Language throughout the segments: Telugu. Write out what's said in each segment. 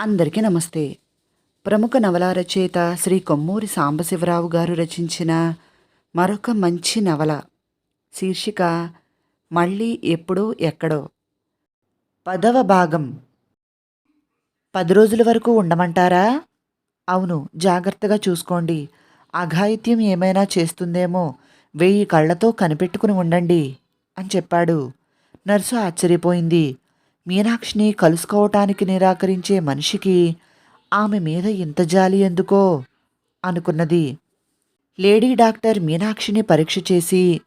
అందరికీ నమస్తే. ప్రముఖ నవల రచయిత శ్రీ కొమ్మూరి సాంబశివరావు గారు రచించిన మరొక మంచి నవల. శీర్షిక మళ్ళీ ఎప్పుడో ఎక్కడో. పదవ భాగం. పది రోజుల వరకు ఉండమంటారా? అవును జాగ్రత్తగా చూసుకోండి. అఘాయిత్యం ఏమైనా చేస్తుందేమో వెయ్యి కళ్ళతో కనిపెట్టుకుని ఉండండి అని చెప్పాడు. నర్సు ఆశ్చర్యపోయింది. మీనాక్షిని కలుసుకోవటానికి నిరాకరించే మనిషికి ఆమె మీద ఇంత జాలి ఎందుకో అనుకున్నది. లేడీ డాక్టర్ మీనాక్షిని పరీక్ష చేసి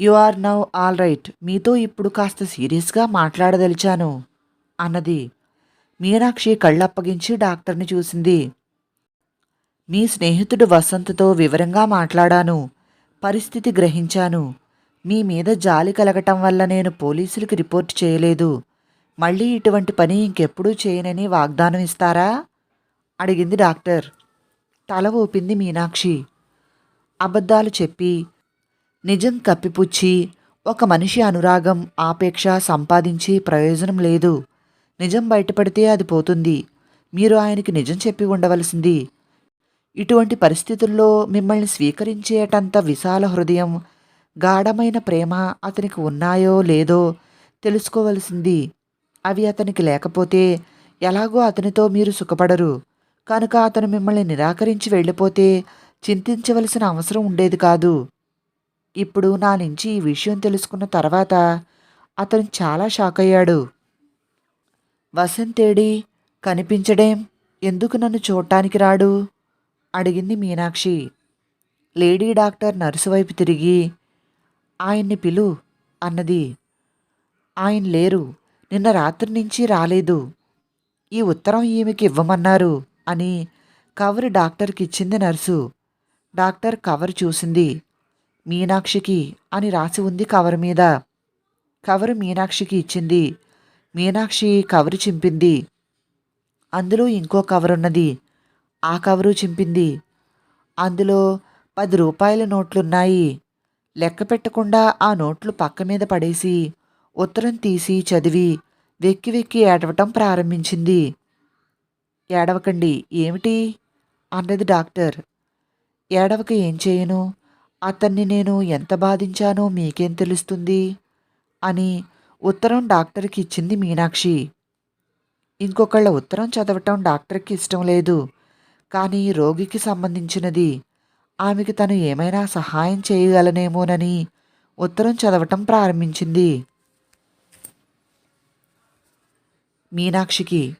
you are now all right మీతో ఇప్పుడు కాస్త సీరియస్గా మాట్లాడదలిచాను అన్నది. మీనాక్షి కళ్ళప్పగించి డాక్టర్ని చూసింది. మీ స్నేహితుడు వసంత్తో వివరంగా మాట్లాడాను పరిస్థితి గ్రహించాను. మీ మీద జాలి కలగటం వల్ల నేను పోలీసులకు రిపోర్ట్ చేయలేదు. మళ్ళీ ఇటువంటి పని ఇంకెప్పుడూ చేయనని వాగ్దానం ఇస్తారా? అడిగింది డాక్టర్. తల ఊపింది మీనాక్షి. అబద్ధాలు చెప్పి నిజం కప్పిపుచ్చి ఒక మనిషి అనురాగం ఆపేక్ష సంపాదించి ప్రయోజనం లేదు. నిజం బయటపడితే అది పోతుంది. మీరు ఆయనకి నిజం చెప్పి ఉండవలసింది. ఇటువంటి పరిస్థితుల్లో మిమ్మల్ని స్వీకరించేటంత విశాల హృదయం గాఢమైన ప్రేమ అతనికి ఉన్నాయో లేదో తెలుసుకోవలసింది. అవి అతనికి లేకపోతే ఎలాగో అతనితో మీరు సుఖపడరు. కనుక అతను మిమ్మల్ని నిరాకరించి వెళ్ళిపోతే చింతించవలసిన అవసరం ఉండేది కాదు. ఇప్పుడు నా నుంచి ఈ విషయం తెలుసుకున్న తర్వాత అతను చాలా షాక్ అయ్యాడు. వసంతేడి కనిపించడేం? ఎందుకు నన్ను చూడటానికి రాడు? అడిగింది మీనాక్షి. లేడీ డాక్టర్ నర్సు వైపు తిరిగి ఆయన్ని పిలు అన్నది. ఆయన లేరు. నిన్న రాత్రి నుంచి రాలేదు. ఈ ఉత్తరం ఈమెకి ఇవ్వమన్నారు అని కవర్ డాక్టర్కి ఇచ్చింది నర్సు. డాక్టర్ కవర్ చూసింది. మీనాక్షికి అని రాసి ఉంది కవర్ మీద. కవర్ మీనాక్షికి ఇచ్చింది. మీనాక్షి కవరు చింపింది. అందులో ఇంకో కవర్ ఉన్నది. ఆ కవరు చింపింది. అందులో పది రూపాయల నోట్లున్నాయి. లెక్క పెట్టకుండా ఆ నోట్లు పక్క మీద పడేసి ఉత్తరం తీసి చదివి వెక్కి వెక్కి ఏడవటం ప్రారంభించింది. ఏడవకండి. ఏమిటి? అన్నది డాక్టర్. ఏడవక ఏం చేయను? అతన్ని నేను ఎంత బాధించానో మీకేం తెలుస్తుంది? అని ఉత్తరం డాక్టర్కి ఇచ్చింది మీనాక్షి. ఇంకొకళ్ళ ఉత్తరం చదవటం డాక్టర్కి ఇష్టం లేదు. కానీ రోగికి సంబంధించినది. ఆమెకి తను ఏమైనా సహాయం చేయగలనేమోనని ఉత్తరం చదవటం ప్రారంభించింది. మీనాక్షికి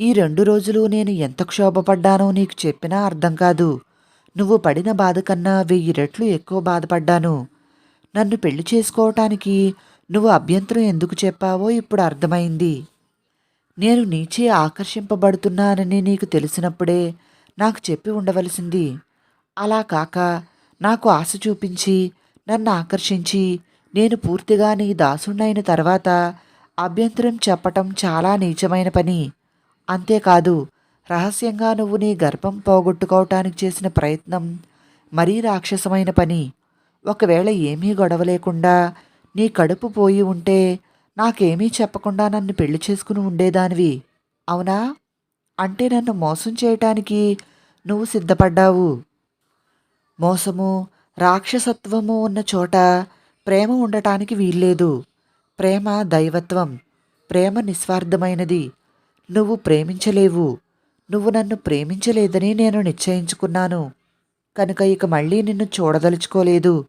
ఈ రెండు రోజులు నేను ఎంత క్షోభపడ్డానో నీకు చెప్పినా అర్థం కాదు. నువ్వు పడిన బాధ కన్నా వెయ్యి రెట్లు ఎక్కువ బాధపడ్డాను. నన్ను పెళ్ళి చేసుకోవటానికి నువ్వు అభ్యంతరం ఎందుకు చెప్పావో ఇప్పుడు అర్థమైంది. నేను నీచే ఆకర్షింపబడుతున్నానని నీకు తెలిసినప్పుడే నాకు చెప్పి ఉండవలసింది. అలా కాక నాకు ఆశ చూపించి నన్ను ఆకర్షించి నేను పూర్తిగా నీ దాసుణ్ణైన తర్వాత అభ్యంతరం చెప్పటం చాలా నీచమైన పని. అంతేకాదు రహస్యంగా నువ్వు నీ గర్భం పోగొట్టుకోవటానికి చేసిన ప్రయత్నం మరీ రాక్షసమైన పని. ఒకవేళ ఏమీ గొడవ లేకుండా నీ కడుపు పోయి ఉంటే నాకేమీ చెప్పకుండా నన్ను పెళ్ళి చేసుకుని ఉండేదానివి. అవునా? అంటే నన్ను మోసం చేయటానికి నువ్వు సిద్ధపడ్డావు. మోసము రాక్షసత్వము ఉన్న చోట ప్రేమ ఉండటానికి వీల్లేదు. ప్రేమ దైవత్వం ప్రేమ నిస్వార్థమైనది. నువ్వు ప్రేమించలేవు. నువ్వు నన్ను ప్రేమించలేదని నేను నిశ్చయించుకున్నాను. కనుక ఇక మళ్ళీ నిన్ను చూడదలుచుకోలేదు.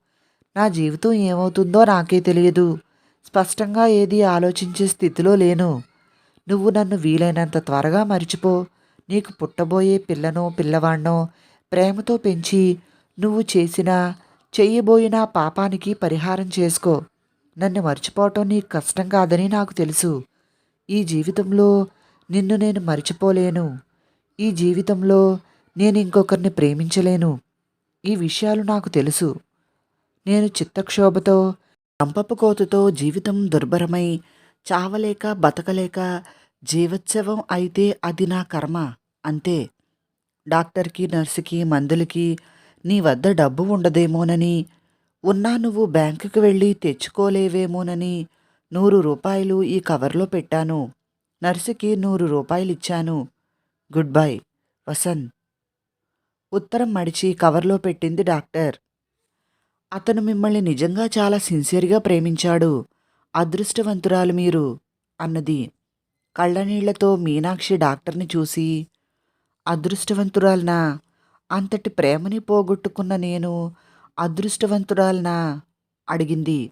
నా జీవితం ఏమవుతుందో నాకే తెలియదు. స్పష్టంగా ఏది ఆలోచించే స్థితిలో లేను. నువ్వు నన్ను వీలైనంత త్వరగా మరిచిపో. నీకు పుట్టబోయే పిల్లనో పిల్లవాణ్ణో ప్రేమతో పెంచి నువ్వు చేసిన చెయ్యబోయిన పాపానికి పరిహారం చేసుకో. నన్ను మర్చిపోవటం నీకు కష్టం కాదని నాకు తెలుసు. ఈ జీవితంలో నిన్ను నేను మర్చిపోలేను. ఈ జీవితంలో నేను ఇంకొకరిని ప్రేమించలేను. ఈ విషయాలు నాకు తెలుసు. నేను చిత్తక్షోభతో చంపపుకోతుతో జీవితం దుర్భరమై చావలేక బతకలేక జీవోత్సవం అయితే అది నా కర్మ. అంతే. డాక్టర్కి నర్సుకి మందులకి నీ వద్ద డబ్బు ఉండదేమోనని ఉన్నా నువ్వు బ్యాంకుకి వెళ్ళి తెచ్చుకోలేవేమోనని నూరు రూపాయలు ఈ కవర్లో పెట్టాను. నర్సుకి నూరు రూపాయలు ఇచ్చాను గుడ్ బై వసంత్. ఉత్తరం మడిచి కవర్లో పెట్టింది డాక్టర్. అతను మిమ్మల్ని నిజంగా చాలా సిన్సియర్గా ప్రేమించాడు. అదృష్టవంతురాలు మీరు అన్నది. కళ్ళనీళ్ళతో మీనాక్షి డాక్టర్ని చూసి అదృష్టవంతురాలనా అంతటి ప్రేమని పోగొట్టుకున్న నేను అదృష్టవంతురాలనా అడిగింది.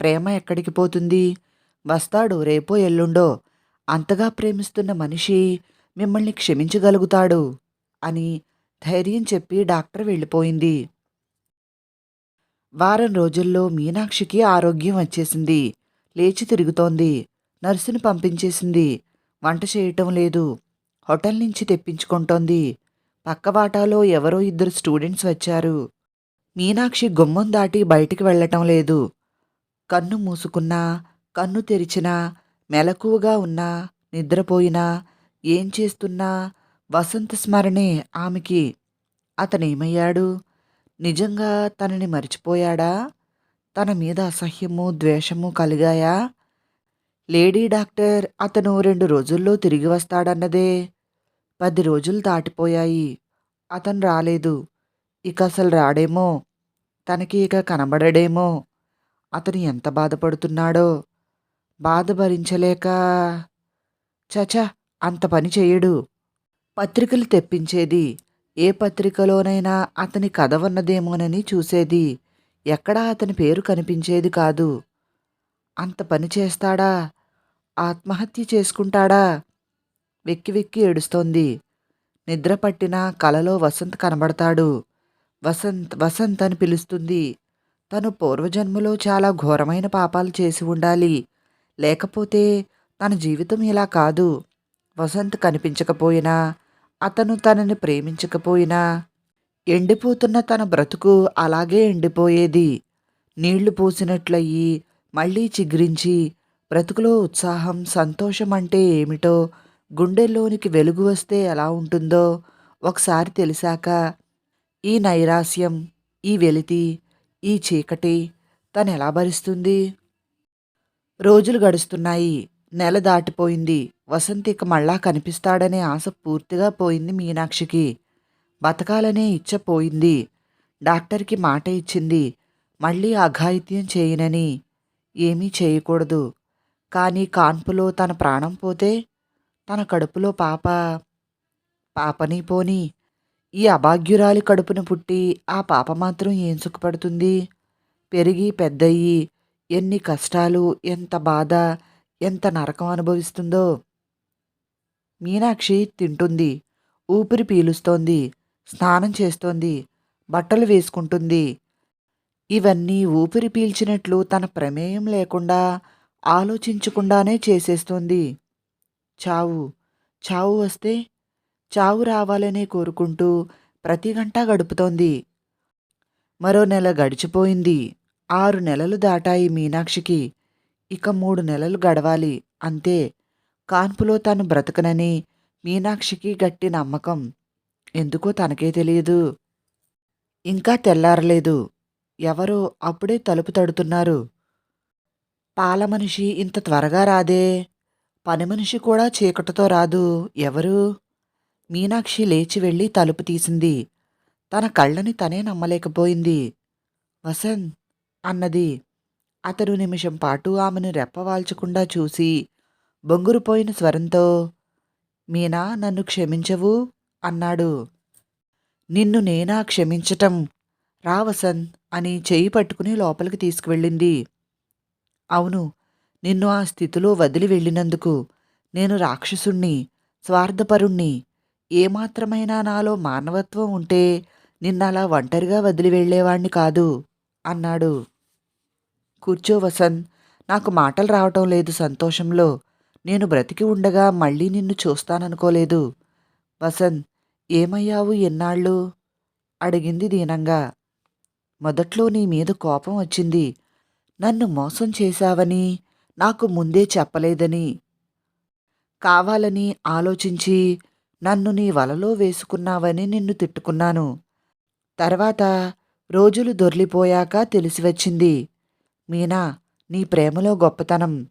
ప్రేమ ఎక్కడికి పోతుంది? వస్తాడు రేపో ఎల్లుండో? అంతగా ప్రేమిస్తున్న మనిషి మిమ్మల్ని క్షమించగలుగుతాడు అని ధైర్యం చెప్పి డాక్టర్ వెళ్ళిపోయింది. వారం రోజుల్లో మీనాక్షికి ఆరోగ్యం వచ్చేసింది. లేచి తిరుగుతోంది. నర్సును పంపించేసింది. వంట చేయటం లేదు. హోటల్ నుంచి తెప్పించుకుంటోంది. పక్కవాటాలో ఎవరో ఇద్దరు స్టూడెంట్స్ వచ్చారు. మీనాక్షి గుమ్మం దాటి బయటికి వెళ్ళటం లేదు. కన్ను మూసుకున్నా కన్ను తెరిచినా మెలకువగా ఉన్నా నిద్రపోయినా ఏం చేస్తున్నా వసంత స్మరణే ఆమెకి. అతనేమయ్యాడు? నిజంగా తనని మర్చిపోయాడా? తన మీద అసహ్యము ద్వేషము కలిగాయా? లేడీ డాక్టర్ అతను రెండు రోజుల్లో తిరిగి వస్తాడన్నదే. పది రోజులు దాటిపోయాయి. అతను రాలేదు. ఇక అసలు రాడేమో? తనకి ఇక కనబడడేమో. అతను ఎంత బాధపడుతున్నాడో. బాధ భరించలేక చచ అంత పని చేయడు. పత్రికలు తెప్పించేది. ఏ పత్రికలోనైనా అతని కథ ఉన్నదేమోనని చూసేది. ఎక్కడా అతని పేరు కనిపించేది కాదు. అంత పని చేస్తాడా? ఆత్మహత్య చేసుకుంటాడా? వెక్కి వెక్కి ఏడుస్తోంది. నిద్ర పట్టిన కలలో వసంత్ కనబడతాడు. వసంత్ వసంత్ అని పిలుస్తుంది. తను పూర్వజన్మలో చాలా ఘోరమైన పాపాలు చేసి ఉండాలి. లేకపోతే తన జీవితం ఇలా కాదు. వసంత్ కనిపించకపోయినా అతను తనని ప్రేమించకపోయినా ఎండిపోతున్న తన బ్రతుకు అలాగే ఎండిపోయేది. నీళ్ళు పోసినట్లయి మళ్ళీ చిగురించి బ్రతుకులో ఉత్సాహం సంతోషం అంటే ఏమిటో గుండెల్లోనికి వెలుగు వస్తే ఎలా ఉంటుందో ఒకసారి తెలిసాక ఈ నైరాస్యం ఈ వెలితి ఈ చీకటి తను ఎలా భరిస్తుంది? రోజులు గడుస్తున్నాయి నెల దాటిపోయింది వసంత్ ఇక మళ్ళా కనిపిస్తాడనే ఆశ పూర్తిగా పోయింది మీనాక్షికి. బతకాలనే ఇచ్చ పోయింది డాక్టర్కి మాట ఇచ్చింది మళ్ళీ అఘాయిత్యం చేయనని ఏమీ చేయకూడదు. కానీ కాన్పులో తన ప్రాణం పోతే తన కడుపులో పాప పాపని పోని ఈ అభాగ్యురాలి కడుపున పుట్టి ఆ పాప మాత్రం ఏం సుఖపడుతుంది? పెరిగి పెద్దయ్యి ఎన్ని కష్టాలు ఎంత బాధ ఎంత నరకం అనుభవిస్తుందో. మీనాక్షి తింటుంది ఊపిరి పీలుస్తోంది స్నానం చేస్తోంది బట్టలు వేసుకుంటుంది. ఇవన్నీ ఊపిరి పీల్చినట్లు తన ప్రమేయం లేకుండా ఆలోచించకుండానే చేసేస్తోంది. చావు చావు వస్తే చావు రావాలనే కోరుకుంటూ ప్రతి గంట గడుపుతోంది. మరో నెల గడిచిపోయింది. ఆరు నెలలు దాటాయి మీనాక్షికి. ఇక మూడు నెలలు గడవాలి. అంతే. కాన్పులో తాను బ్రతకనని మీనాక్షికి గట్టి నమ్మకం. ఎందుకో తనకే తెలియదు. ఇంకా తెల్లారలేదు. ఎవరో అప్పుడే తలుపు తడుతున్నారు. పాల మనిషి ఇంత త్వరగా రాదే. పని మనిషి కూడా చీకటితో రాదు. ఎవరు? మీనాక్షి లేచి వెళ్ళి తలుపు తీసింది. తన కళ్ళని తనే నమ్మలేకపోయింది. వసంత్ అన్నది. అతడు నిమిషం పాటు ఆమెను రెప్పవాల్చకుండా చూసి బొంగురుపోయిన స్వరంతో మీనా నన్ను క్షమించవు అన్నాడు. నిన్ను నేనా క్షమించటం? రా వసంత్ అని చేయి పట్టుకుని లోపలికి తీసుకువెళ్ళింది. అవును నిన్ను ఆ స్థితిలో వదిలి వెళ్ళినందుకు నేను రాక్షసుణ్ణి స్వార్థపరుణ్ణి ఏమాత్రమైనా నాలో మానవత్వం ఉంటే నిన్నలా ఒంటరిగా వదిలి వెళ్ళేవాణ్ణి కాదు అన్నాడు. కూర్చో వసంత్ నాకు మాటలు రావటం లేదు సంతోషంలో. నేను బ్రతికి ఉండగా మళ్ళీ నిన్ను చూస్తాననుకోలేదు. వసంత్ ఏమయ్యావు ఎన్నాళ్ళు? అడిగింది దీనంగా. మొదట్లో నీ మీద కోపం వచ్చింది. నన్ను మోసం చేశావని నాకు ముందే చెప్పలేదని. కావాలని ఆలోచించి నన్ను నీ వలలో వేసుకున్నావని నిన్ను తిట్టుకున్నాను. తర్వాత రోజులు దొర్లిపోయాక తెలిసివచ్చింది మీనా నీ ప్రేమలో గొప్పతనం.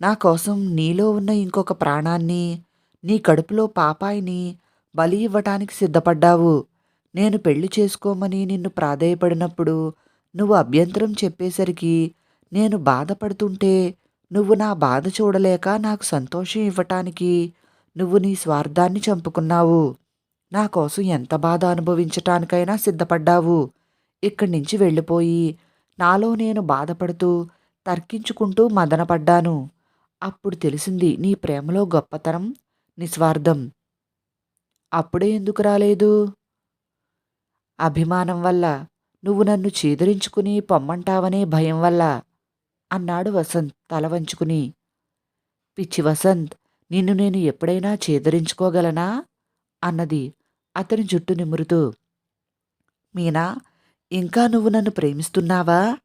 నా కోసం నీలో ఉన్న ఇంకొక ప్రాణాన్ని నీ కడుపులో పాపాయిని బలి ఇవ్వటానికి సిద్ధపడ్డావు. నేను పెళ్ళి చేసుకోమని నిన్ను ప్రాధేయపడినప్పుడు నువ్వు అభ్యంతరం చెప్పేసరికి నేను బాధపడుతుంటే నువ్వు నా బాధ చూడలేక నాకు సంతోషం ఇవ్వటానికి నువ్వు నీ స్వార్థాన్ని చంపుకున్నావు. నా కోసం ఎంత బాధ అనుభవించటానికైనా సిద్ధపడ్డావు. ఇక్కడి నుంచి వెళ్ళిపోయి నాలో నేను బాధపడుతూ తర్కించుకుంటూ మదనపడ్డాను. అప్పుడు తెలిసింది నీ ప్రేమలో గొప్పతనం నిస్వార్థం. అప్పుడే ఎందుకు రాలేదు? అభిమానం వల్ల నువ్వు నన్ను చీదరించుకుని పొమ్మంటావనే భయం వల్ల అన్నాడు వసంత్ తల వంచుకుని. పిచ్చి వసంత్ నిన్ను నేను ఎప్పుడైనా చేదరించుకోగలనా? అన్నది అతని జుట్టు నిమురుతూ. మీనా ఇంకా నువ్వు నన్ను ప్రేమిస్తున్నావా?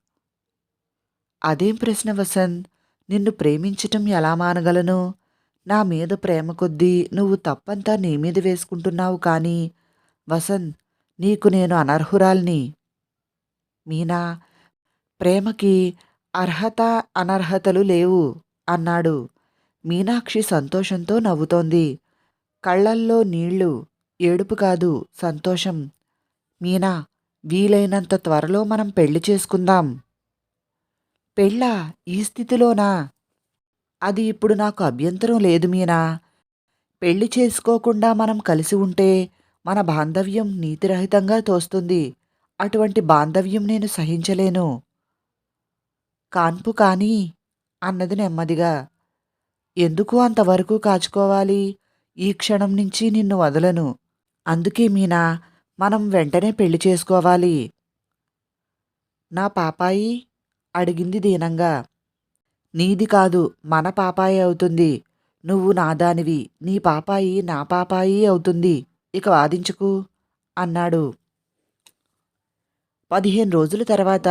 అదేం ప్రశ్న వసంత్? నిన్ను ప్రేమించటం ఎలా మానగలను? నా మీద ప్రేమ కొద్దీ నువ్వు తప్పంతా నీ మీద వేసుకుంటున్నావు కానీ వసంత్ నీకు నేను అనర్హురాల్ని. మీనా ప్రేమకి అర్హత అనర్హతలు లేవు అన్నాడు. మీనాక్షి సంతోషంతో నవ్వుతోంది. కళ్ళల్లో నీళ్ళు ఏడుపు కాదు సంతోషం. మీనా వీలైనంత త్వరలో మనం పెళ్ళి చేసుకుందాం. పెళ్ళా? ఈ స్థితిలోనా? అది ఇప్పుడు నాకు అభ్యంతరం లేదు మీనా. పెళ్ళి చేసుకోకుండా మనం కలిసి ఉంటే మన బాంధవ్యం నీతిరహితంగా తోస్తుంది. అటువంటి బాంధవ్యం నేను సహించలేను. కాన్పు కానీ అన్నది నెమ్మదిగా. ఎందుకు అంతవరకు కాచుకోవాలి? ఈ క్షణం నుంచి నిన్ను వదలను. అందుకే మీనా మనం వెంటనే పెళ్ళి చేసుకోవాలి. నా పాపాయి? అడిగింది దీనంగా. నీది కాదు మన పాపాయి అవుతుంది. నువ్వు నాదానివి నీ పాపాయి నా పాపాయి అవుతుంది. ఇక వాదించుకు అన్నాడు. పదిహేను రోజుల తర్వాత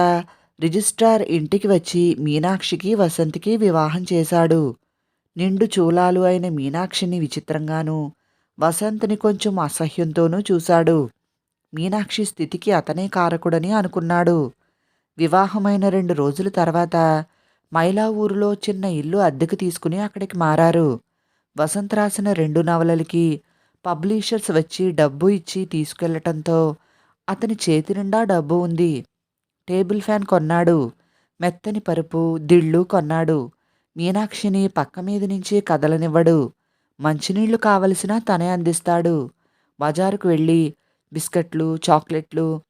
రిజిస్ట్రార్ ఇంటికి వచ్చి మీనాక్షికి వసంతికి వివాహం చేశాడు. నిండు చూలాలు అయిన మీనాక్షిని విచిత్రంగానూ వసంత్ని కొంచెం అసహ్యంతోనూ చూశాడు. మీనాక్షి స్థితికి అతనే కారకుడని అనుకున్నాడు. వివాహమైన రెండు రోజుల తర్వాత మైలా ఊరిలో చిన్న ఇల్లు అద్దెకు తీసుకుని అక్కడికి మారారు. వసంత్ రాసిన రెండు నవలలకి పబ్లిషర్స్ వచ్చి డబ్బు ఇచ్చి తీసుకెళ్ళటంతో అతని చేతి నిండా డబ్బు ఉంది. టేబుల్ ఫ్యాన్ కొన్నాడు. మెత్తని పరుపు దిళ్ళు కొన్నాడు. మీనాక్షిని పక్క మీద నుంచి కదలనివ్వడు. మంచినీళ్ళు కావలసినా తనే అందిస్తాడు. బజారుకు వెళ్ళి బిస్కెట్లు చాక్లెట్లు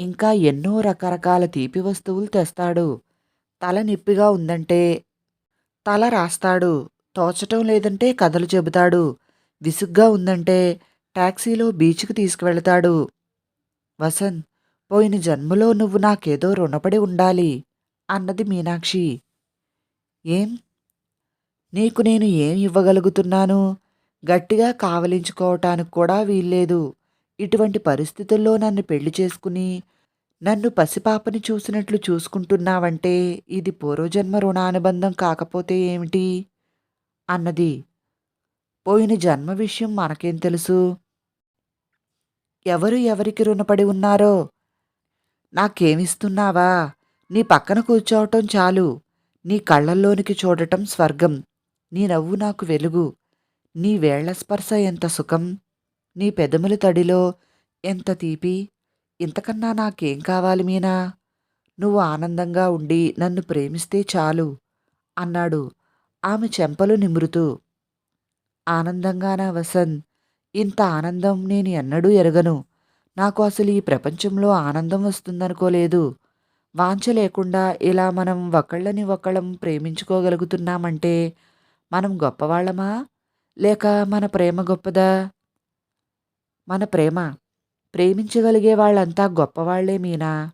ఇంకా ఎన్నో రకరకాల తీపి వస్తువులు తెస్తాడు. తల నొప్పిగా ఉందంటే తల రాస్తాడు. తోచటం లేదంటే కథలు చెబుతాడు. విసుగ్గా ఉందంటే టాక్సీలో బీచ్కి తీసుకువెళతాడు. వసంత్ పోయిన జన్మలో నువ్వు నాకేదో రుణపడి ఉండాలి అన్నది మీనాక్షి. ఏం? నీకు నేను ఏం ఇవ్వగలుగుతున్నాను? గట్టిగా కావలించుకోవటానికి కూడా వీల్లేదు. ఇటువంటి పరిస్థితుల్లో నన్ను పెళ్ళి చేసుకుని నన్ను పసిపాపని చూసినట్లు చూసుకుంటున్నావంటే ఇది పూర్వజన్మ రుణానుబంధం కాకపోతే ఏమిటి? అన్నది. పోయిన జన్మ విషయం మనకేం తెలుసు? ఎవరు ఎవరికి రుణపడి ఉన్నారో? నాకేమిస్తున్నావా? నీ పక్కన కూర్చోవటం చాలు. నీ కళ్ళల్లోనికి చూడటం స్వర్గం. నీ నవ్వు నాకు వెలుగు. నీ వేళ్ళ స్పర్శ ఎంత సుఖం. నీ పెదముల తడిలో ఎంత తీపి. ఇంతకన్నా నాకేం కావాలి మీనా? నువ్వు ఆనందంగా ఉండి నన్ను ప్రేమిస్తే చాలు అన్నాడు ఆమె చెంపలు నిమురుతూ. ఆనందంగానా వసంత్ ఇంత ఆనందం నేను ఎన్నడూ ఎరగను. నాకు అసలు ఈ ప్రపంచంలో ఆనందం వస్తుందనుకోలేదు. వాంఛ లేకుండా ఇలా మనం ఒకళ్ళని ఒకళ్ళం ప్రేమించుకోగలుగుతున్నామంటే మనం గొప్పవాళ్ళమా? లేక మన ప్రేమ గొప్పదా? మన ప్రేమ ప్రేమించగలిగే వాళ్ళంతా గొప్పవాళ్ళే మీనా?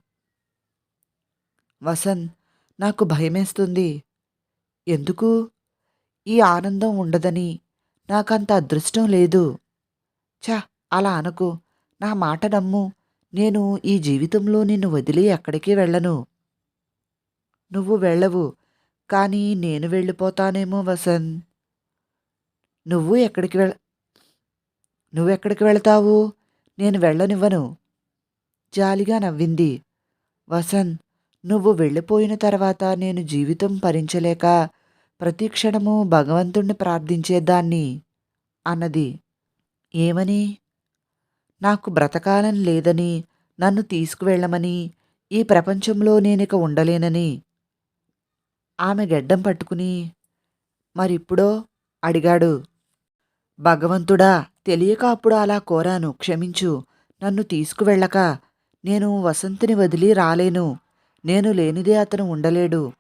వసంత్ నాకు భయమేస్తుంది. ఎందుకు? ఈ ఆనందం ఉండదని నాకంత అదృష్టం లేదు. చ అలా అనకు. నా మాట నమ్ము. నేను ఈ జీవితంలో నిన్ను వదిలి ఎక్కడికి వెళ్ళను. నువ్వు వెళ్ళవు కానీ నేను వెళ్ళిపోతానేమో వసంత్. నువ్వు ఎక్కడికి వెళ్ నువ్వెక్కడికి వెళతావు? నేను వెళ్ళనివ్వను. జాలిగా నవ్వింది. వసంత్ నువ్వు వెళ్ళిపోయిన తర్వాత నేను జీవితం భరించలేక ప్రతి క్షణము భగవంతుణ్ణి ప్రార్థించేదాన్ని అన్నది. ఏమని? నాకు బ్రతకాలని లేదని నన్ను తీసుకువెళ్ళమని ఈ ప్రపంచంలో నేనిక ఉండలేనని. ఆమె గెడ్డం పట్టుకుని మరిప్పుడో అడిగాడు. భగవంతుడా తెలియక అప్పుడు అలా కోరాను. క్షమించు నన్ను తీసుకువెళ్ళక. నేను వసంతిని వదిలి రాలేను. నేను లేనిదే అతను ఉండలేడు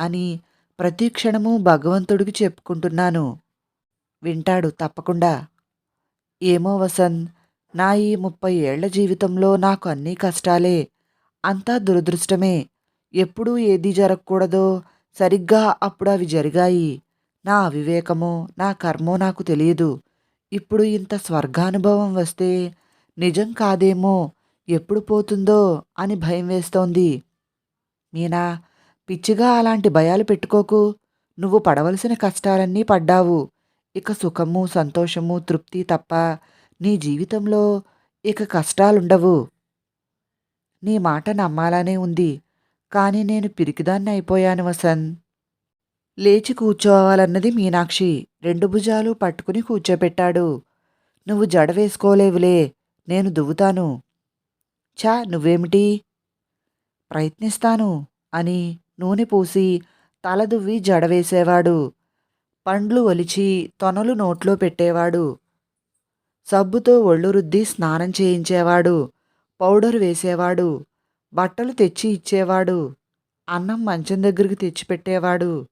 అని ప్రతి క్షణము భగవంతుడికి చెప్పుకుంటున్నాను. వింటాడు తప్పకుండా. ఏమో వసంత్ నా ఈ ముప్పై ఏళ్ళ జీవితంలో నాకు అన్నీ కష్టాలే అంతా దురదృష్టమే. ఎప్పుడూ ఏది జరగకూడదో సరిగ్గా అప్పుడు అవి జరిగాయి. నా అవివేకమో నా కర్మో నాకు తెలియదు. ఇప్పుడు ఇంత స్వర్గానుభవం వస్తే నిజం కాదేమో ఎప్పుడు పోతుందో అని భయం వేస్తోంది. మీనా పిచ్చిగా అలాంటి భయాలు పెట్టుకోకు. నువ్వు పడవలసిన కష్టాలన్నీ పడ్డావు. ఇక సుఖము సంతోషము తృప్తి తప్ప నీ జీవితంలో ఇక కష్టాలుండవు. నీ మాట నమ్మాలనే ఉంది. కానీ నేను పిరికిదాన్ని అయిపోయాను వసంత్. లేచి కూర్చోవాలన్నది మీనాక్షి. రెండు భుజాలు పట్టుకుని కూర్చోబెట్టాడు నువ్వు జడ వేసుకోలేవులే. నేను దువ్వుతాను. ఛా నువ్వేమిటి? ప్రయత్నిస్తాను అని నూనె పూసి తల దువ్వి జడ వేసేవాడు. పండ్లు ఒలిచి తొనలు నోట్లో పెట్టేవాడు. సబ్బుతో ఒళ్ళు రుద్ది స్నానం చేయించేవాడు పౌడర్ వేసేవాడు బట్టలు తెచ్చి ఇచ్చేవాడు అన్నం మంచం దగ్గరికి తెచ్చిపెట్టేవాడు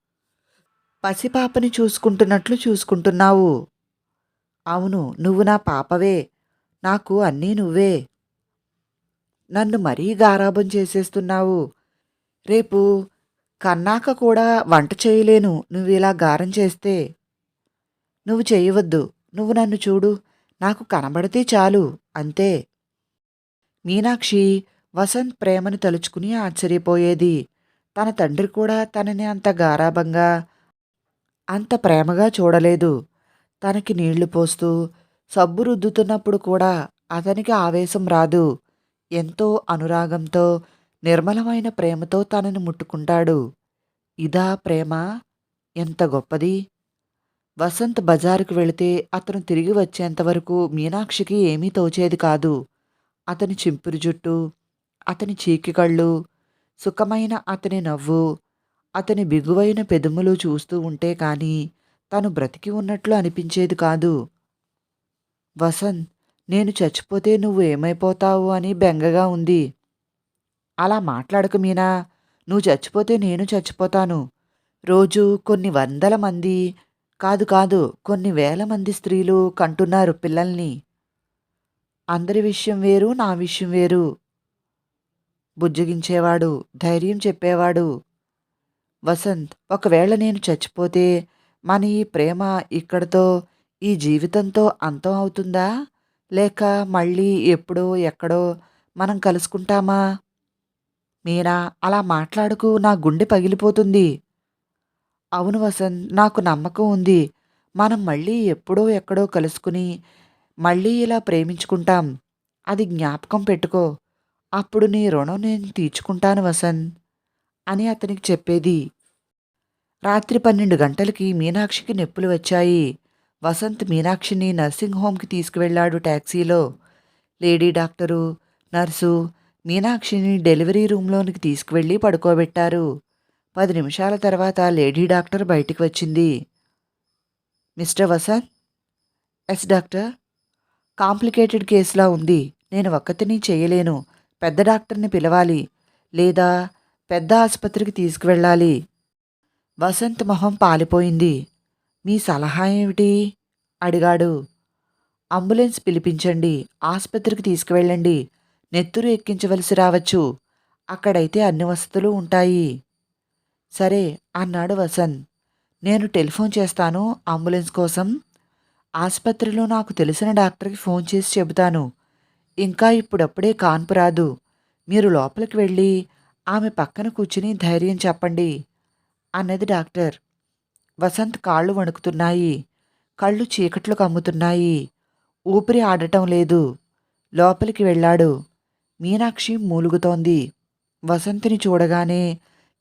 పసిపాపని చూసుకుంటున్నట్లు చూసుకుంటున్నావు. అవును నువ్వు నా పాపవే నాకు అన్నీ నువ్వే. నన్ను మరీ గారాబం చేసేస్తున్నావు. రేపు కన్నాక కూడా వంట చేయలేను నువ్వు ఇలా గారం చేస్తే. నువ్వు చేయవద్దు నువ్వు నన్ను చూడు. నాకు కనబడితే చాలు అంతే. మీనాక్షి వసంత్ ప్రేమను తలుచుకుని ఆశ్చర్యపోయేది. తన తండ్రి కూడా తనని అంత గారాభంగా అంత ప్రేమగా చూడలేదు. తనకి నీళ్ళు పోస్తూ సబ్బు రుద్దుతున్నప్పుడు కూడా అతనికి ఆవేశం రాదు. ఎంతో అనురాగంతో నిర్మలమైన ప్రేమతో తనని ముట్టుకుంటాడు. ఇదా ప్రేమ? ఎంత గొప్పది! వసంత్ బజారుకు వెళితే అతను తిరిగి వచ్చేంతవరకు మీనాక్షికి ఏమీ తోచేది కాదు. అతని చింపురు జుట్టు అతని చీకికళ్ళు సుఖమైన అతని నవ్వు అతని బిగువైన పెదములు చూస్తూ ఉంటే కానీ తను బ్రతికి ఉన్నట్లు అనిపించేది కాదు. వసంత్ నేను చచ్చిపోతే నువ్వు ఏమైపోతావు అని బెంగగా ఉంది. అలా మాట్లాడకు మీనా నువ్వు చచ్చిపోతే నేను చచ్చిపోతాను. రోజు కొన్ని వందల మంది కాదు కాదు. కొన్ని వేల మంది స్త్రీలు కంటున్నారు పిల్లల్ని. అందరి విషయం వేరు నా విషయం వేరు. బుజ్జగించేవాడు ధైర్యం చెప్పేవాడు. వసంత్ ఒకవేళ నేను చచ్చిపోతే మన ఈ ప్రేమ ఇక్కడతో ఈ జీవితంతో అంతం అవుతుందా? లేక మళ్ళీ ఎప్పుడో ఎక్కడో మనం కలుసుకుంటామా? మీరా అలా మాట్లాడుకు నా గుండె పగిలిపోతుంది. అవును వసంత్ నాకు నమ్మకం ఉంది. మనం మళ్ళీ ఎప్పుడో ఎక్కడో కలుసుకుని మళ్ళీ ఇలా ప్రేమించుకుంటాం. అది జ్ఞాపకం పెట్టుకో. అప్పుడు నీ రుణం నేను తీర్చుకుంటాను వసంత్ అని అతనికి చెప్పేది. రాత్రి పన్నెండు గంటలకి మీనాక్షికి నొప్పులు వచ్చాయి. వసంత్ మీనాక్షిని నర్సింగ్ హోమ్కి తీసుకువెళ్ళాడు ట్యాక్సీలో లేడీ డాక్టరు నర్సు మీనాక్షిని డెలివరీ రూమ్లోనికి తీసుకువెళ్ళి పడుకోబెట్టారు. పది నిమిషాల తర్వాత లేడీ డాక్టర్ బయటికి వచ్చింది. Mister Vasant? Yes doctor? Complicated కేసులా ఉంది. నేను ఒక్కతిని చేయలేను. పెద్ద డాక్టర్ని పిలవాలి. లేదా పెద్ద ఆసుపత్రికి తీసుకువెళ్ళాలి. వసంత్ మొహం పాలిపోయింది. మీ సలహా ఏమిటి? అడిగాడు. అంబులెన్స్ పిలిపించండి. ఆసుపత్రికి తీసుకువెళ్ళండి. నెత్తురు ఎక్కించవలసి రావచ్చు. అక్కడైతే అన్ని వసతులు ఉంటాయి. సరే అన్నాడు వసంత్. నేను టెలిఫోన్ చేస్తాను అంబులెన్స్ కోసం. ఆసుపత్రిలో నాకు తెలిసిన డాక్టర్కి ఫోన్ చేసి చెబుతాను. ఇంకా ఇప్పుడప్పుడే కాన్పు రాదు. మీరు లోపలికి వెళ్ళి ఆమె పక్కన కూర్చుని ధైర్యం చెప్పండి అన్నది డాక్టర్. వసంత్ కాళ్ళు వణుకుతున్నాయి. కళ్ళు చీకట్లు కమ్ముతున్నాయి. ఊపిరి ఆడటం లేదు. లోపలికి వెళ్ళాడు. మీనాక్షి మూలుగుతోంది. వసంతిని చూడగానే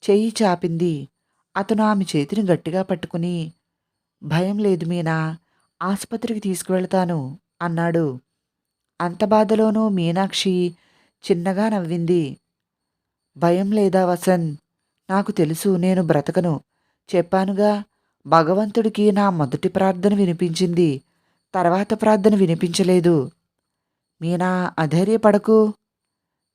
చెయ్యి చాపింది. అతను ఆమె చేతిని గట్టిగా పట్టుకుని భయం లేదు మీనా ఆసుపత్రికి తీసుకువెళ్తాను అన్నాడు. అంత బాధలోనూ మీనాక్షి చిన్నగా నవ్వింది. భయం లేదా వసంత్ నాకు తెలుసు నేను బ్రతకను. చెప్పానుగా భగవంతుడికి నా మొదటి ప్రార్థన వినిపించింది. తర్వాత ప్రార్థన వినిపించలేదు. మీనా అధైర్యపడకు.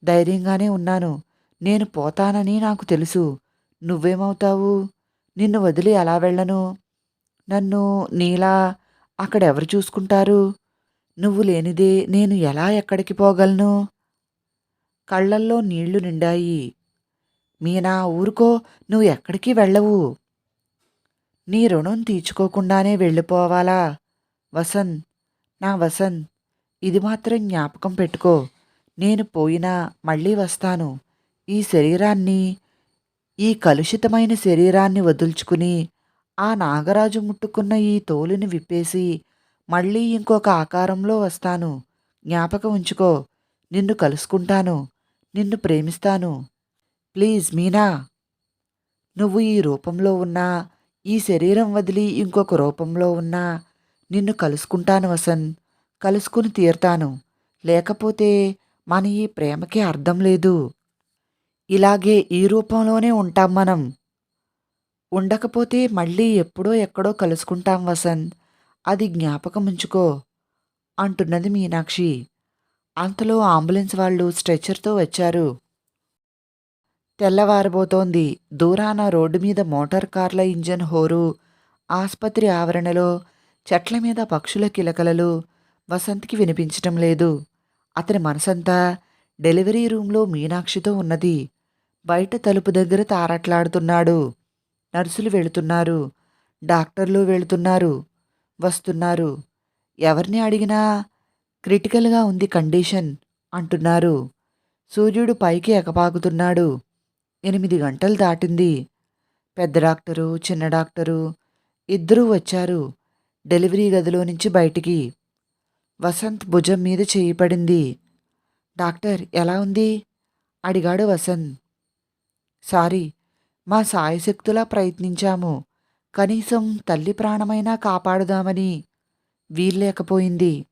ధైర్యంగానే ఉన్నాను. నేను పోతానని నాకు తెలుసు. నువ్వేమవుతావు? నిన్ను వదిలి ఎలా వెళ్ళను? నన్ను నీలా అక్కడెవరు చూసుకుంటారు? నువ్వు లేనిదే నేను ఎలా ఎక్కడికి పోగలను? కళ్ళల్లో నీళ్ళు నిండాయి. మీనా ఊరుకో నువ్వు ఎక్కడికి వెళ్ళవు? నీ రుణం తీర్చుకోకుండానే వెళ్ళిపోవాలా? వసంత్ నా వసంత్ ఇది మాత్రం జ్ఞాపకం పెట్టుకో. నేను పోయినా మళ్ళీ వస్తాను. ఈ శరీరాన్ని ఈ కలుషితమైన శరీరాన్ని వదుల్చుకుని ఆ నాగరాజు ముట్టుకున్న ఈ తోలుని విప్పేసి మళ్ళీ ఇంకొక ఆకారంలో వస్తాను. జ్ఞాపకం ఉంచుకో. నిన్ను కలుసుకుంటాను. నిన్ను ప్రేమిస్తాను. ప్లీజ్ మీనా. నువ్వు ఈ రూపంలో ఉన్నా ఈ శరీరం వదిలి ఇంకొక రూపంలో ఉన్నా నిన్ను కలుసుకుంటాను వసన్. కలుసుకుని తీరుతాను. లేకపోతే మన ఈ ప్రేమకి అర్థం లేదు. ఇలాగే ఈ రూపంలోనే ఉంటాం మనం. ఉండకపోతే మళ్ళీ ఎప్పుడో ఎక్కడో కలుసుకుంటాం వసంత్. అది జ్ఞాపకం ఉంచుకో అంటున్నది మీనాక్షి. అంతలో అంబులెన్స్ వాళ్ళు స్ట్రెచ్చర్తో వచ్చారు. తెల్లవారబోతోంది. దూరాన రోడ్డు మీద మోటార్ కార్ల ఇంజన్ హోరు ఆసుపత్రి ఆవరణలో చెట్ల మీద పక్షుల కిలకలలు వసంత్కి వినిపించటం లేదు. అతని మనసంతా డెలివరీ రూమ్లో మీనాక్షితో ఉన్నది. బయట తలుపు దగ్గర తారట్లాడుతున్నాడు. నర్సులు వెళుతున్నారు. డాక్టర్లు వెళుతున్నారు. వస్తున్నారు. ఎవరిని అడిగినా క్రిటికల్గా ఉంది కండిషన్ అంటున్నారు. సూర్యుడు పైకి ఎగపాకుతున్నాడు ఎనిమిది గంటలు దాటింది. పెద్ద డాక్టరు చిన్న డాక్టరు ఇద్దరూ వచ్చారు. డెలివరీ గదిలో నుంచి బయటికి. వసంత్ భుజం మీద చేయి పడింది. డాక్టర్ ఎలా ఉంది? అడిగాడు వసంత్. సారీ మా సాయశక్తులా ప్రయత్నించాము. కనీసం తల్లి ప్రాణమైనా కాపాడుదామని వీల్లేకపోయింది.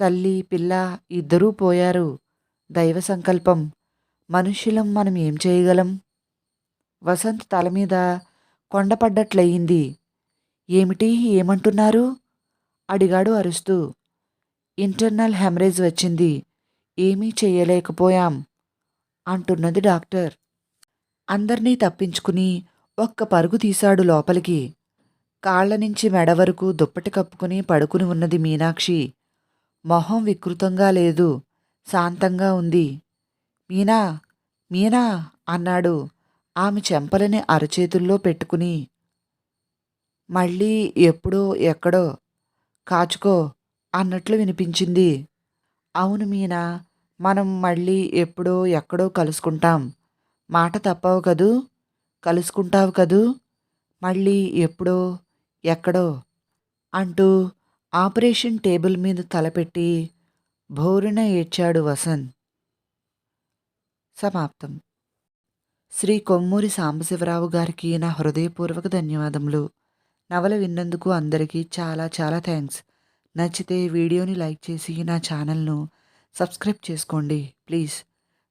తల్లి పిల్ల ఇద్దరూ పోయారు. దైవ సంకల్పం. మనుష్యులం మనం ఏం చేయగలం? వసంత్ తల మీద కొండపడ్డట్లయింది. ఏమిటి ఏమంటున్నారు? అడిగాడు అరుస్తూ. ఇంటర్నల్ హెమరేజ్ వచ్చింది. ఏమీ చేయలేకపోయాం అంటున్నది డాక్టర్. అందర్నీ తప్పించుకుని ఒక్క పరుగు తీశాడు లోపలికి. కాళ్ళ నుంచి మెడ వరకు దుప్పటి కప్పుకుని పడుకుని ఉన్నది మీనాక్షి. మొహం వికృతంగా లేదు శాంతంగా ఉంది. మీనా మీనా అన్నాడు. ఆమె చెంపలని అరచేతుల్లో పెట్టుకుని మళ్ళీ ఎప్పుడో ఎక్కడో కాచుకో అన్నట్లు వినిపించింది. అవును మీనా మనం మళ్ళీ ఎప్పుడో ఎక్కడో కలుసుకుంటాం. మాట తప్పవు కదూ? కలుసుకుంటావు కదూ? మళ్ళీ ఎప్పుడో? ఎక్కడో? అంటూ ఆపరేషన్ టేబుల్ మీద తలపెట్టి భోరున ఏడ్చాడు వసంత్. సమాప్తం. శ్రీ కొమ్మూరి సాంబశివరావు గారికి నా హృదయపూర్వక ధన్యవాదములు. నవల విన్నందుకు అందరికీ చాలా చాలా థ్యాంక్స్. నచ్చితే వీడియోని లైక్ చేసి నా ఛానల్ను సబ్స్క్రైబ్ చేసుకోండి. ప్లీజ్.